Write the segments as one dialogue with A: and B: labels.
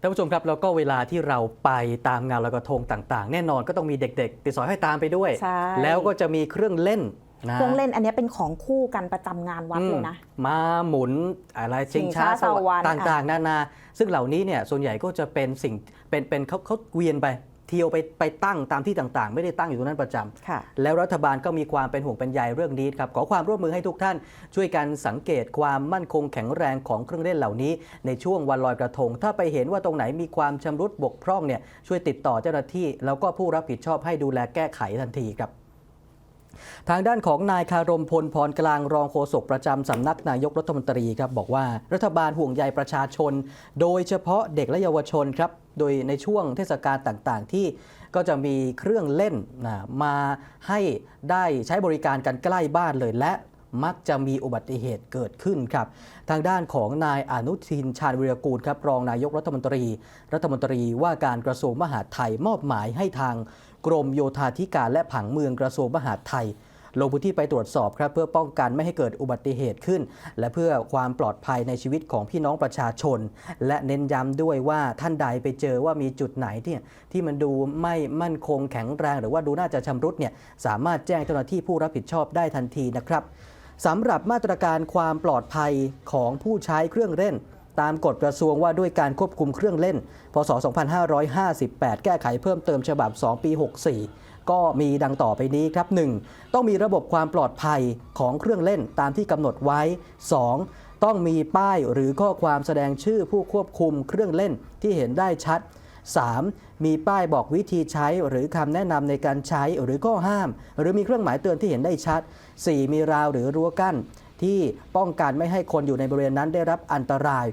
A: ท่านผู้ชมครับแล้วก็เวลาที่เราไปตามงานลอยกระทงต่างๆ แน่นอนก็ต้องมีเด็กๆ ติดสอยให้อยตามไปด้วย
B: ใช่
A: แล้วก็จะมีเครื่องเล่นนะ
B: เครื่องเล่นอันเนี้ยเป็นของคู่กันประจำงานวัดเลยนะ
A: อืมม้าหมุนอะไรชิงช้า
B: ชิงช้า
A: สวรร
B: สวรร
A: ค์
B: ค์
A: ต่างๆ นานา ซึ่งเหล่านี้เนี่ยส่วนใหญ่ก็จะเป็นสิ่งเป็นเป็นเขาเขาเวียนไป เที่ยวไปไปตั้งตามที่ต่างๆ ไม่ได้ตั้งอยู่ตรงนั้นประจำ
B: ค่ะ
A: แล้วรัฐบาลก็มีความเป็นห่วงเป็นใยเรื่องนี้ครับขอความร่วมมือให้ทุกท่าน ช่วยกันสังเกตความมั่นคงแข็งแรงของเครื่องเล่นเหล่านี้ ในช่วงวันลอยกระทง ถ้าไปเห็นว่าตรงไหนมีความชำรุดบกพร่องเนี่ยช่วยติดต่อเจ้าหน้าที่ แล้วก็ผู้รับผิดชอบให้ดูแลแก้ไขทันทีครับ ทางด้านของนายคารมพลพรกลางรองโฆษกประจำสำนักนายกรัฐมนตรีครับบอกว่ารัฐบาลห่วงใยประชาชน โดยเฉพาะเด็กและเยาวชนครับโดยในช่วงเทศกาลต่างๆ ที่ก็จะมีเครื่องเล่นนะมาให้ได้ใช้บริการกันใกล้บ้านเลยและ มักจะมีอุบัติเหตุเกิดขึ้นครับ ทางด้านของนายอนุทินชาญวิรกูลครับรองนายกรัฐมนตรี รัฐมนตรีว่าการกระทรวงมหาดไทยมอบหมายให้ทางกรมโยธาธิการและผังเมืองกระทรวงมหาดไทยลงพื้นที่ไปตรวจสอบครับเพื่อป้องกันไม่ให้เกิดอุบัติเหตุขึ้น และเพื่อความปลอดภัยในชีวิตของพี่น้องประชาชน และเน้นย้ำด้วยว่าท่านใดไปเจอว่ามีจุดไหนที่ที่มันดูไม่มั่นคงแข็งแรง หรือว่าดูน่าจะชำรุดเนี่ยสามารถแจ้งเจ้าหน้าที่ผู้รับผิดชอบได้ทันทีนะครับ สำหรับมาตรการความปลอดภัยของผู้ใช้เครื่องเล่น ตามกฎกระทรวงว่าด้วยการควบคุมเครื่องเล่น พศ 2558 แก้ไขเพิ่มเติมฉบับ 2 ปี 64 ก็มีดังต่อไปนี้ครับ 1. ต้องมีระบบความปลอดภัยของเครื่องเล่นตามที่กำหนดไว้ 2. ต้องมีป้ายหรือข้อความแสดงชื่อผู้ควบคุมเครื่องเล่นที่เห็นได้ชัด 3. มีป้ายบอกวิธีใช้หรือคำแนะนำในการใช้หรือข้อห้าม หรือมีเครื่องหมายเตือนที่เห็นได้ชัด 4. มีราวหรือรั้วกั้น ที่ป้องกันไม่ให้คนอยู่ในบริเวณนั้นได้รับอันตราย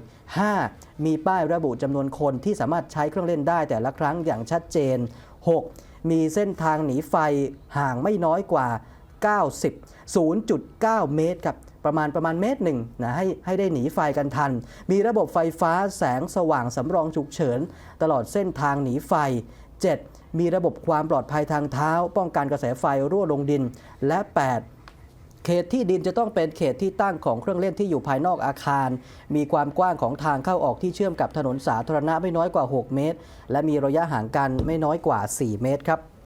A: 5. มีป้ายระบุจำนวนคนที่สามารถใช้เครื่องเล่นได้แต่ละครั้งอย่างชัดเจน 6. มีเส้นทางหนีไฟห่างไม่น้อยกว่า 90 0.9 เมตรครับ ประมาณประมาณเมตรหนึ่งนะให้ให้ได้หนีไฟกันทัน มีระบบไฟฟ้าแสงสว่างสำรองฉุกเฉิน ตลอดเส้นทางหนีไฟ 7. มีระบบความปลอดภัยทางเท้า ป้องกันกระแสไฟรั่วลงดิน และ 8เขตที่ดินจะต้องเป็นเขตที่ตั้งของเครื่องเล่นที่อยู่ภายนอกอาคาร มีความกว้างของทางเข้าออกที่เชื่อมกับถนนสาธารณะไม่น้อยกว่า 6 เมตร และมีระยะห่างกันไม่น้อยกว่า 4 เมตรครับ